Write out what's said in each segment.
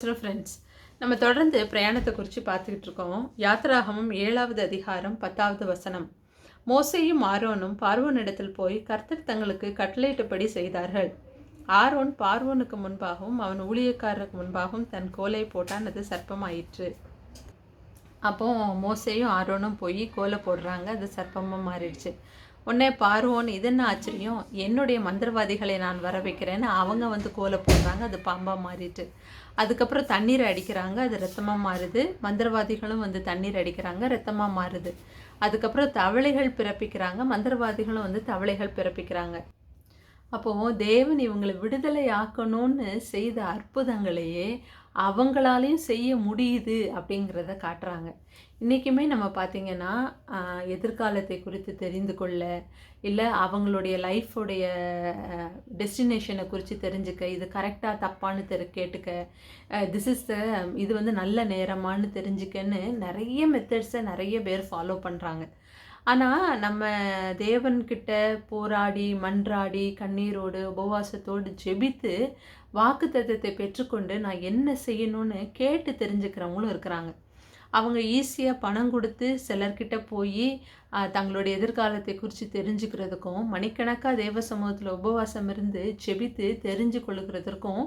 Hello friends நம்ம தொடர்ந்து பிரயாணத்தை குறித்து பார்த்துக்கிட்டு இருக்கோம். யாத்ராகமும் ஏழாவது அதிகாரம் பத்தாவது வசனம். மோசையும் ஆரோனும் பார்வோனிடத்தில் போய் கர்த்தர் தங்களுக்கு கட்டளையிட்டபடி செய்தார்கள். ஆரோன் பார்வோனுக்கு முன்பாகவும் அவன் ஊழியக்காரருக்கு முன்பாகவும் தன் கோலை போட்டான் அது சர்ப்பமாயிற்று. அப்போ மோசையும் ஆரோனும் போய் கோலை போடுறாங்க அது சர்ப்பமாக மாறிடுச்சு. உடனே பார்வோன் இது என்ன ஆச்சரியம்? என்னுடைய மந்திரவாதிகளை நான் வர வைக்கிறேன்னு அவங்க வந்து கோலை போடுறாங்க அது பாம்பாக மாறிட்டு. அதுக்கப்புறம் தண்ணீர் அடிக்கிறாங்க அது ரத்தமாக மாறுது. மந்திரவாதிகளும் வந்து தண்ணீர் அடிக்கிறாங்க ரத்தமாக மாறுது. அதுக்கப்புறம் தவளைகள் பிறப்பிக்கிறாங்க மந்திரவாதிகளும் வந்து தவளைகள் பிறப்பிக்கிறாங்க. அப்போது தேவன் இவங்களை விடுதலை ஆக்கணும்னு செய்த அற்புதங்களையே அவங்களாலையும் செய்ய முடியுது அப்படிங்கிறத காட்டுறாங்க. இன்றைக்குமே நம்ம பார்த்திங்கன்னா எதிர்காலத்தை குறித்து தெரிந்து கொள்ள இல்லை அவங்களுடைய லைஃபுடைய டெஸ்டினேஷனை குறித்து தெரிஞ்சுக்க இது கரெக்டாக தப்பான்னு தெரி கேட்டுக்க திஸ் இஸ் த இது வந்து நல்ல நேரமான்னு தெரிஞ்சுக்கன்னு நிறைய மெத்தட்ஸை நிறைய பேர் ஃபாலோ பண்ணுறாங்க ஆனால் நம்ம தேவன்கிட்ட போராடி மன்றாடி கண்ணீரோடு உபவாசத்தோடு ஜெபித்து வாக்குத்தத்தத்தை பெற்றுக்கொண்டு நான் என்ன செய்யணும்னு கேட்டு தெரிஞ்சுக்கிறவங்களும் இருக்கிறாங்க. அவங்க ஈஸியாக பணம் கொடுத்து சிலர்கிட்ட போய் தங்களுடைய எதிர்காலத்தை குறித்து தெரிஞ்சுக்கிறதுக்கும் மணிக்கணக்காக தேவ சமூகத்தில் உபவாசம் இருந்து ஜெபித்து தெரிஞ்சு கொள்ளுகிறதுக்கும்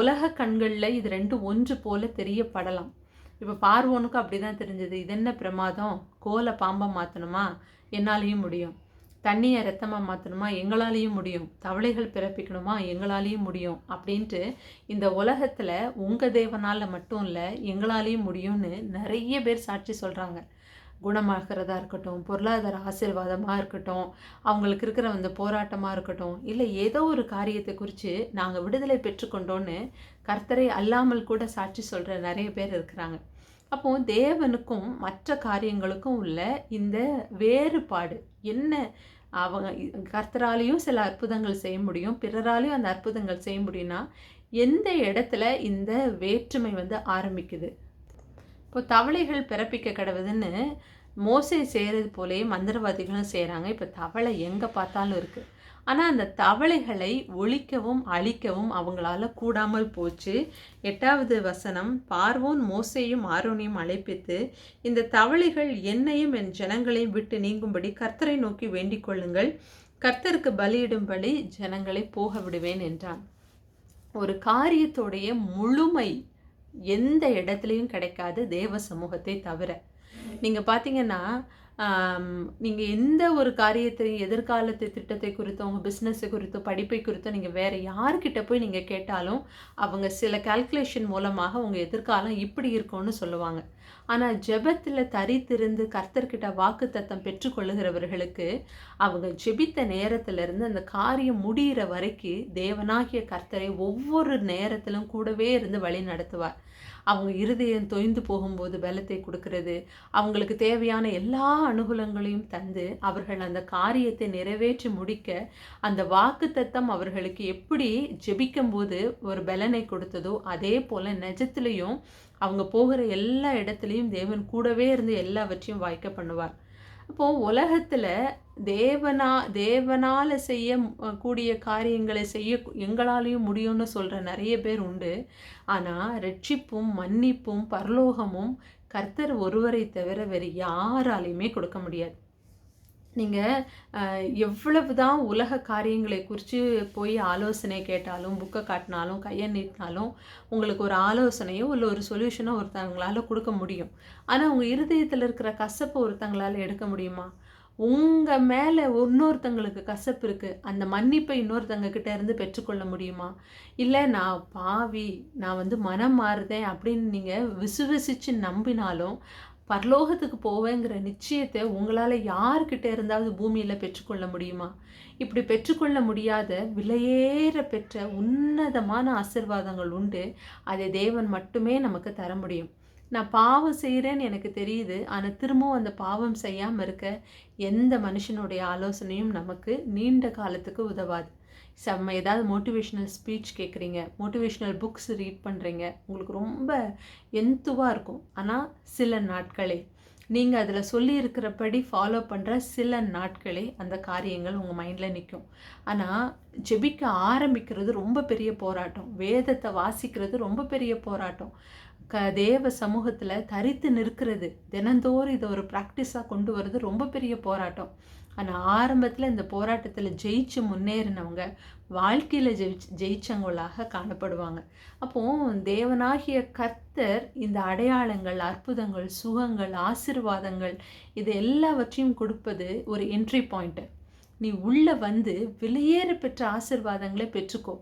உலக கண்களில் இது ரெண்டும் ஒன்று போல தெரியப்படலாம். இப்போ பார்வோனுக்கும் அப்படி தான் தெரிஞ்சது. இது என்ன பிரமாதம்? கோலை பாம்பை மாற்றணுமா என்னாலேயும் முடியும். தண்ணியை ரத்தமாக மாற்றணுமா எங்களாலேயும் முடியும். தவளைகள் பிறப்பிக்கணுமா? எங்களாலேயும் முடியும். அப்படின்ட்டு இந்த உலகத்தில் உங்கள் தேவனால் மட்டும் இல்லை எங்களாலேயும் முடியும்னு நிறைய பேர் சாட்சி சொல்கிறாங்க குணமாகிறதா இருக்கட்டும் பொருளாதார ஆசீர்வாதமாக இருக்கட்டும் அவங்களுக்கு இருக்கிற அந்த போராட்டமாக இருக்கட்டும் இல்லை ஏதோ ஒரு காரியத்தை குறித்து நாங்கள் விடுதலை பெற்றுக்கொண்டோன்னு கர்த்தரை அல்லாமல் கூட சாட்சி சொல்கிற நிறைய பேர் இருக்கிறாங்க. அப்போ தேவனுக்கும் மற்ற காரியங்களுக்கும் உள்ள இந்த வேறுபாடு என்ன அவங்க கர்த்தராலையும் சில அற்புதங்கள் செய்ய முடியும் பிறராலையும் அந்த அற்புதங்கள் செய்ய முடியும்னா எந்த இடத்துல இந்த வேற்றுமை வந்து ஆரம்பிக்குது? இப்போ தவளைகள் பிறப்பிக்க கிடவுதுன்னு மோசை செய்கிறது போலே மந்திரவாதிகளும் செய்கிறாங்க இப்போ தவளை எங்கே பார்த்தாலும் இருக்குது ஆனால் அந்த தவளைகளை ஒழிக்கவும் அழிக்கவும் அவங்களால கூடாமல் போச்சு. எட்டாவது வசனம் பார்வோன் மோசையும் ஆரோனையும் அழைப்பித்து இந்த தவளைகள் என்னையும் என் ஜனங்களையும் விட்டு நீங்கும்படி கர்த்தரை நோக்கி வேண்டிக் கொள்ளுங்கள். கர்த்தருக்கு பலியிடும்படி ஜனங்களை போக விடுவேன் என்றான். ஒரு காரியத்துடைய முழுமை எந்த இடத்துலையும் கிடைக்காது. தேவ சமூகத்தை தவிர. நீங்கள் பார்த்தீங்கன்னா நீங்கள் எந்த ஒரு காரியத்தை எதிர்காலத்தை திட்டத்தை குறித்தோ உங்கள் பிஸ்னஸை குறித்தோ படிப்பை குறித்தோ நீங்கள் வேறு யார்கிட்ட போய் நீங்கள் கேட்டாலும் அவங்க சில கால்குலேஷன் மூலமாக உங்கள் எதிர்காலம் இப்படி இருக்கும்னு சொல்லுவாங்க. ஆனால் ஜெபத்தில் தரித்திருந்து கர்த்தர்கிட்ட வாக்கு தத்தம் பெற்றுக்கொள்ளுகிறவர்களுக்கு அவங்க ஜெபித்த நேரத்திலிருந்து அந்த காரியம் முடிகிற வரைக்கும் தேவனாகிய கர்த்தரை ஒவ்வொரு நேரத்திலும் கூடவே இருந்து வழி நடத்துவார். அவங்க இருதயம் தொய்ந்து போகும்போது பலத்தை கொடுக்கிறது. அவங்களுக்கு தேவையான எல்லா அனுகூலங்களையும் தந்து அவர்கள் அந்த காரியத்தை நிறைவேற்றி முடிக்க அந்த வாக்குத்தத்தம் அவர்களுக்கு எப்படி ஜெபிக்கும்போது ஒரு பலனை கொடுத்ததோ அதே போல் நிஜத்துலேயும் அவங்க போகிற எல்லா இடத்துலையும் தேவன் கூடவே இருந்து எல்லாவற்றையும் வாய்க்க பண்ணுவார். அப்போது உலகத்தில் தேவனா தேவனால் செய்ய கூடிய காரியங்களை செய்ய எங்களாலையும் முடியும்னு சொல்கிற நிறைய பேர் உண்டு. ஆனால் ரட்சிப்பும் மன்னிப்பும் பரலோகமும் கர்த்தர் ஒருவரை தவிர வேறு யாராலையுமே கொடுக்க முடியாது. நீங்கள் எவ்வளவு தான் உலக காரியங்களை குறித்து போய் ஆலோசனை கேட்டாலும் புக்கை காட்டினாலும் கையை நீட்டினாலும் உங்களுக்கு ஒரு ஆலோசனையோ இல்லை ஒரு சொல்யூஷனோ ஒருத்தவங்களால கொடுக்க முடியும். ஆனால் உங்கள் இருதயத்தில் இருக்கிற கசப்பை ஒருத்தங்களால் எடுக்க முடியுமா? உங்கள் மேலே இன்னொருத்தங்களுக்கு கசப்பு இருக்குது அந்த மன்னிப்பை இன்னொருத்தங்கக்கிட்ட இருந்து பெற்றுக்கொள்ள முடியுமா? இல்லை நான் பாவி நான் வந்து மனம் மாறுதேன் அப்படின்னு நீங்கள் விசுவசித்து நம்பினாலும் பரலோகத்துக்கு போவேங்கிற நிச்சயத்தை உங்களால் யாருக்கிட்ட இருந்தாவது பூமியில் பெற்றுக்கொள்ள முடியுமா? இப்படி பெற்றுக்கொள்ள முடியாத விலையேற பெற்ற உன்னதமான ஆசிர்வாதங்கள் உண்டு. அதை தேவன் மட்டுமே நமக்கு தர முடியும். நான் பாவம் செய்கிறேன்னு எனக்கு தெரியுது. ஆனால் திரும்பவும் அந்த பாவம் செய்யாமல் இருக்க எந்த மனுஷனுடைய ஆலோசனையும் நமக்கு நீண்ட காலத்துக்கு உதவாது. செம்ம ஏதாவது மோட்டிவேஷ்னல் ஸ்பீச் கேட்குறீங்க மோட்டிவேஷ்னல் புக்ஸ் ரீட் பண்ணுறீங்க உங்களுக்கு ரொம்ப எந்துவாக இருக்கும். ஆனால் சில நாட்களே. நீங்கள் அதில் சொல்லியிருக்கிறபடி ஃபாலோ பண்ணுற சில நாட்களே அந்த காரியங்கள் உங்கள் மைண்டில் நிற்கும் ஆனால் ஜெபிக்க ஆரம்பிக்கிறது ரொம்ப பெரிய போராட்டம். வேதத்தை வாசிக்கிறது ரொம்ப பெரிய போராட்டம். க தேவ சமூகத்தில் தரித்து நிற்கிறது. தினந்தோறும் இதை ஒரு ப்ராக்டிஸாக கொண்டு வர்றது ரொம்ப பெரிய போராட்டம். ஆனால் ஆரம்பத்தில் இந்த போராட்டத்தில் ஜெயிச்சு முன்னேறினவங்க வாழ்க்கையில் ஜெயிச் ஜெயிச்சவங்களாக காணப்படுவாங்க. அப்போது தேவனாகிய கர்த்தர் இந்த அடையாளங்கள் அற்புதங்கள் சுகங்கள் ஆசிர்வாதங்கள் இது எல்லாவற்றையும் கொடுப்பது ஒரு என்ட்ரி பாயிண்ட்டு நீ உள்ளே வந்து விலையேற பெற்ற ஆசிர்வாதங்களை பெற்றுக்கோ.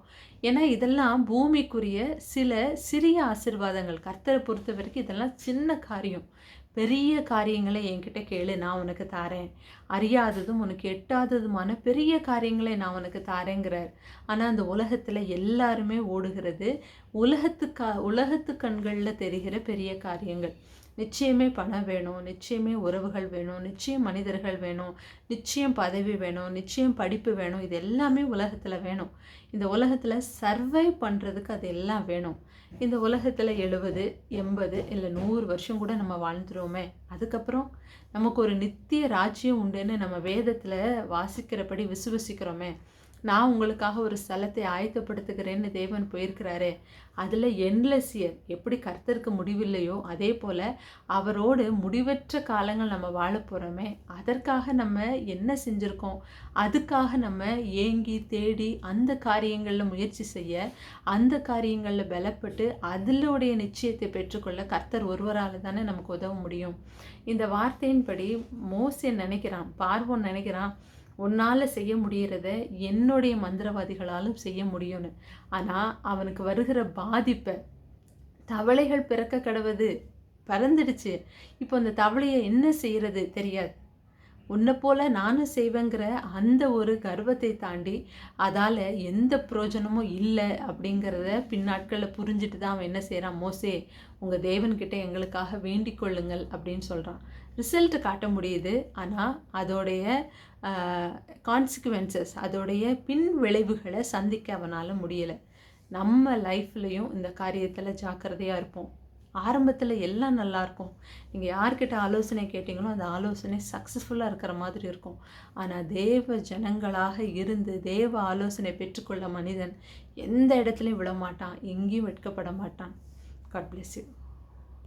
ஏன்னா இதெல்லாம் பூமிக்குரிய சில சிறிய ஆசிர்வாதங்கள். கர்த்தரை பொறுத்த வரைக்கும் இதெல்லாம் சின்ன காரியம். பெரிய காரியங்களை என்கிட்ட கேளு நான் உனக்கு தாரேன். அறியாததும் உனக்கு எட்டாததுமான பெரிய காரியங்களை நான் உனக்கு தாரேங்கிறார். ஆனால் அந்த உலகத்தில் எல்லாருமே ஓடுகிறது. உலகத்துக்கா உலகத்து கண்களில் தெரிகிற பெரிய காரியங்கள். நிச்சயமே பணம் வேணும் நிச்சயமே உறவுகள் வேணும் நிச்சயம் மனிதர்கள் வேணும் நிச்சயம் பதவி வேணும் நிச்சயம் படிப்பு வேணும் இது எல்லாமே உலகத்தில் வேணும். இந்த உலகத்தில் சர்வை பண்ணுறதுக்கு அது எல்லாம் வேணும். இந்த உலகத்தில் எழுபது எண்பது இல்லை நூறு வருஷம் கூட நம்ம வாழ்ந்துருவோமே. அதுக்கப்புறம் நமக்கு ஒரு நித்திய ராஜ்யம் உண்டுன்னு நம்ம வேதத்தில் வாசிக்கிறபடி விசுவசிக்கிறோமே. நான் உங்களுக்காக ஒரு ஸ்தலத்தை ஆயத்தப்படுத்துகிறேன்னு தேவன் போயிருக்கிறாரு. அதில் என்லெஸ் இயர் எப்படி கர்த்தருக்கு முடிவில்லையோ அதே போல் அவரோடு முடிவற்ற காலங்கள் நம்ம வாழ போகிறோமே அதற்காக நம்ம என்ன செஞ்சுருக்கோம்? அதுக்காக நம்ம ஏங்கி தேடி அந்த காரியங்களில் முயற்சி செய்ய அந்த காரியங்களில் பலப்பட்டு அதிலுடைய நிச்சயத்தை பெற்றுக்கொள்ள கர்த்தர் ஒருவரால் தானே நமக்கு உதவ முடியும். இந்த வார்த்தையின்படி மோசன் நினைக்கிறான் பார்வோன் நினைக்கிறான் உன்னால் செய்ய முடிகிறத என்னுடைய மந்திரவாதிகளாலும் செய்ய முடியும்னு. ஆனால் அவனுக்கு வருகிற பாதிப்பை தவளைகள் பிறக்க கடவுது. பறந்துடுச்சு. இப்போ அந்த தவளையை என்ன செய்கிறது தெரியாது. உன்னை போல் நானும் செய்வேங்கிற அந்த ஒரு கர்வத்தை தாண்டி அதால் எந்த பிரயோஜனமும் இல்லை அப்படிங்கிறத பின்னாட்களில் புரிஞ்சுட்டு தான் அவன் என்ன செய்கிறான் மோசே உங்கள் தேவன்கிட்ட எங்களுக்காக வேண்டிக் கொள்ளுங்கள் அப்படின்னு சொல்கிறான் ரிசல்ட் காட்ட முடியுது. ஆனால் அதோடைய கான்சிக்வன்சஸ் அதோடைய பின் விளைவுகளை சந்திக்க அவனால் முடியலை. நம்ம லைஃப்லேயும் இந்த காரியத்தில் ஜாக்கிரதையாக இருப்போம். ஆரம்பத்தில் எல்லாம் நல்லாயிருக்கும் நீங்கள் யார்கிட்ட ஆலோசனை கேட்டிங்களோ அந்த ஆலோசனை சக்ஸஸ்ஃபுல்லாக இருக்கிற மாதிரி இருக்கும். ஆனால் தேவ ஜனங்களாக இருந்து தேவ ஆலோசனை பெற்றுக்கொள்ள மனிதன் எந்த இடத்துலையும் விட மாட்டான் எங்கேயும் வெட்கப்பட மாட்டான். God bless you